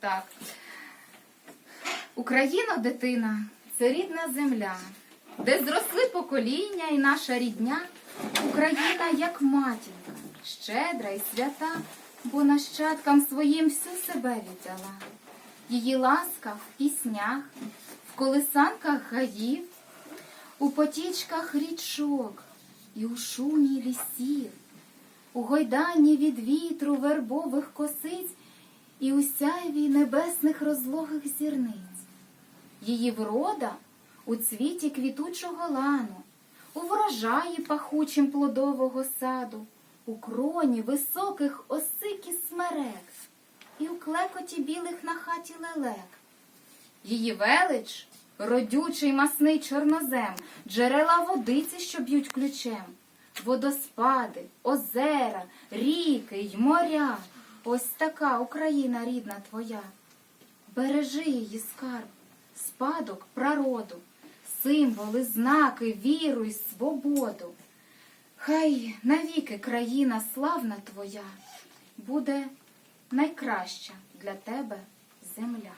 Так. Україна, дитина, це рідна земля, де зросли покоління і наша рідня. Україна, як матінка, щедра і свята, бо нащадкам своїм всю себе віддала. Її ласка в піснях, в колисанках гаїв, у потічках річок і у шумі лісів, у гойданні від вітру вербових косиць і у сяйві небесних розлогих зірниць. Її врода у цвіті квітучого лану, у врожаї пахучим плодового саду, у кроні високих осик смерек, і у клекоті білих на хаті лелек. Її велич родючий масний чорнозем, джерела водиці, що б'ють ключем, водоспади, озера, ріки й моря. Ось така Україна рідна твоя. Бережи її скарб, спадок прароду, символи, знаки, віру й свободу. Хай навіки країна славна твоя буде найкраща для тебе земля.